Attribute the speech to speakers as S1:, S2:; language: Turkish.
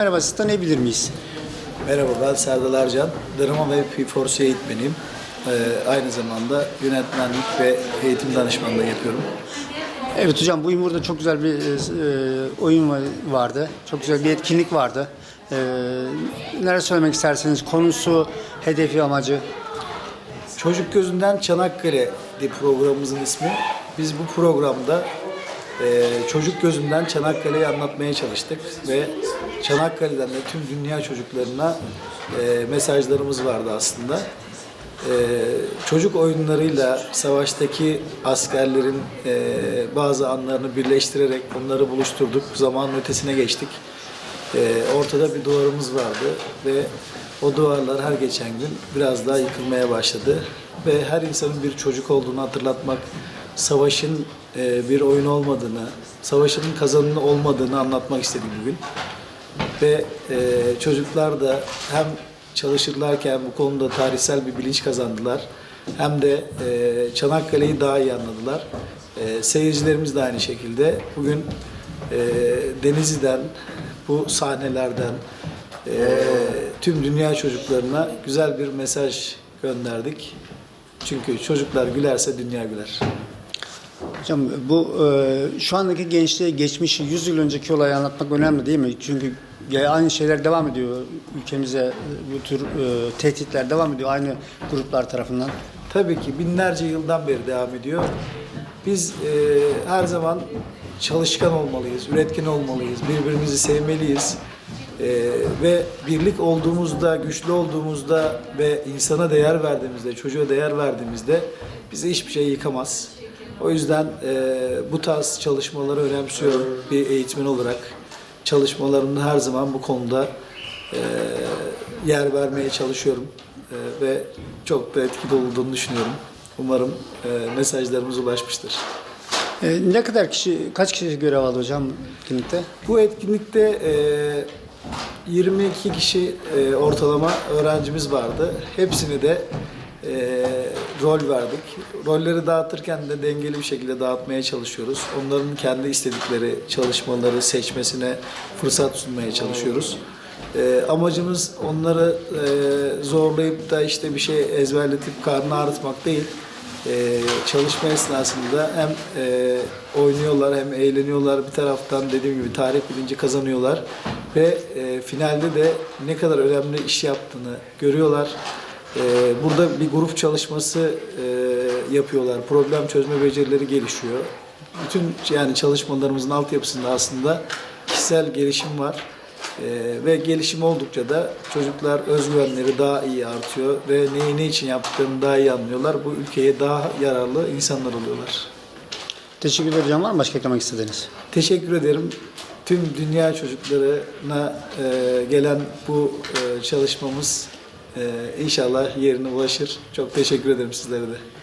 S1: Merhaba, sizi tanıyabilir miyiz?
S2: Merhaba ben Serdal Ercan. Drama ve P4C eğitmeniyim. Ee, aynı zamanda yönetmenlik ve eğitim danışmanlığı yapıyorum.
S1: Evet hocam, bugün burada çok güzel bir e, oyun va- vardı. Çok güzel bir etkinlik vardı. E, neler söylemek isterseniz, konusu, hedefi, amacı.
S2: Çocuk Gözünden Çanakkale diye programımızın ismi. Biz bu programda e, çocuk gözünden Çanakkale'yi anlatmaya çalıştık ve Çanakkale'den de tüm dünya çocuklarına e, mesajlarımız vardı aslında. E, çocuk oyunlarıyla savaştaki askerlerin e, bazı anlarını birleştirerek onları buluşturduk. Zamanın ötesine geçtik. E, ortada bir duvarımız vardı ve o duvarlar her geçen gün biraz daha yıkılmaya başladı. Ve her insanın bir çocuk olduğunu hatırlatmak, savaşın e, bir oyun olmadığını, savaşın kazanını olmadığını anlatmak istedik bugün. Ve e, çocuklar da hem çalışırlarken bu konuda tarihsel bir bilinç kazandılar, hem de e, Çanakkale'yi daha iyi anladılar. E, seyircilerimiz de aynı şekilde bugün e, Denizli'den, bu sahnelerden e, tüm dünya çocuklarına güzel bir mesaj gönderdik. Çünkü çocuklar gülerse dünya güler.
S1: Hocam bu e, şu andaki gençliğe geçmişi 100 yıl önceki olayı anlatmak önemli değil mi? Çünkü ya aynı şeyler devam ediyor ülkemize e, bu tür e, tehditler devam ediyor aynı gruplar tarafından.
S2: Tabii ki binlerce yıldan beri devam ediyor. Biz e, her zaman çalışkan olmalıyız, üretken olmalıyız, birbirimizi sevmeliyiz. E, ve birlik olduğumuzda, güçlü olduğumuzda ve insana değer verdiğimizde, çocuğa değer verdiğimizde bizi hiçbir şey yıkamaz. O yüzden e, bu tarz çalışmaları önemsiyorum bir eğitmen olarak. Çalışmalarımda her zaman bu konuda e, yer vermeye çalışıyorum E, ve çok da etkili olduğunu düşünüyorum. Umarım e, mesajlarımız ulaşmıştır.
S1: E, ne kadar kişi, kaç kişi görev aldı hocam etkinlikte?
S2: Bu etkinlikte e, 22 kişi e, ortalama öğrencimiz vardı. Hepsini de e, rol verdik. Rolleri dağıtırken de dengeli bir şekilde dağıtmaya çalışıyoruz. Onların kendi istedikleri çalışmaları seçmesine fırsat sunmaya çalışıyoruz. E, amacımız onları e, zorlayıp da işte bir şey ezberletip karnı ağrıtmak değil. Ee, çalışma esnasında hem e, oynuyorlar hem eğleniyorlar bir taraftan dediğim gibi tarih bilinci kazanıyorlar ve e, finalde de ne kadar önemli iş yaptığını görüyorlar. E, burada bir grup çalışması e, yapıyorlar. Problem çözme becerileri gelişiyor. Bütün yani çalışmalarımızın altyapısında aslında kişisel gelişim var. Ee, ve gelişim oldukça da çocuklar özgüvenleri daha iyi artıyor ve neyi ne için yaptıklarını daha iyi anlıyorlar. Bu ülkeye daha yararlı insanlar oluyorlar.
S1: Teşekkür ederim. Var mı başka eklemek istediğiniz?
S2: Teşekkür ederim. Tüm dünya çocuklarına e, gelen bu e, çalışmamız e, inşallah yerine ulaşır. Çok teşekkür ederim sizlere de.